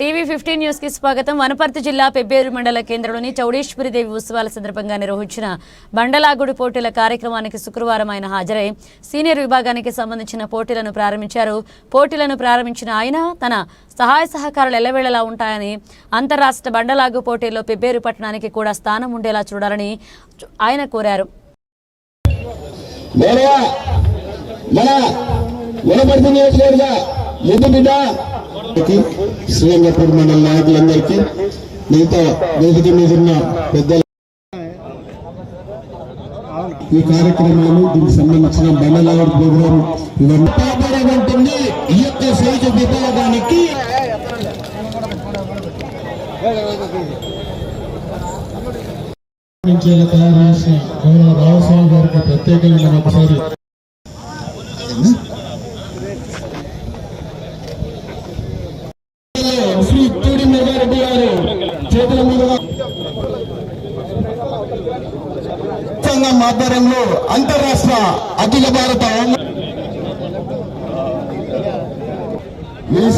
TV fifteen న్యూస్కి స్వాగతం. వనపర్తి జిల్లా పెబ్బేరు మండల కేంద్రంలోని చౌడేశ్వరి దేవి ఉత్సవాల సందర్భంగా నిర్వహించిన బండలాగుడి పోటీల కార్యక్రమానికి శుక్రవారం ఆయన హాజరై సీనియర్ విభాగానికి సంబంధించిన పోటీలను ప్రారంభించారు. పోటీలను ప్రారంభించిన ఆయన తన సహాయ సహకారాలు ఎల్లవేళలా ఉంటాయని అంతరాష్ట్ర బండలాగు పోటీల్లో పెబ్బేరు పట్టణానికి కూడా స్థానం ఉండేలా చూడాలని ఆయన కోరారు. మన శ్రీరంగపూర్ మండల నాయకులందరికీ మిగతా వేదిక మీద ఉన్న పెద్దలు ఈ కార్యక్రమాలు దీనికి సంబంధించిన బండలాగర్ ప్రోగ్రాం ఇవన్నీ ఉంటుంది ఈ యొక్క సైజు విభాగానికి తయారు చేసిన గౌరవ గారికి ప్రత్యేకంగా ఒకసారి చేతుల మీదుగా సంఘం ఆధ్వర్యంలో అంతర్రాష్ట్ర అఖిల భారత ఈ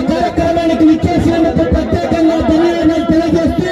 కార్యక్రమానికి విచ్చేసినందుకు ప్రత్యేకంగా ధన్యవాదాలు తెలియజేస్తూ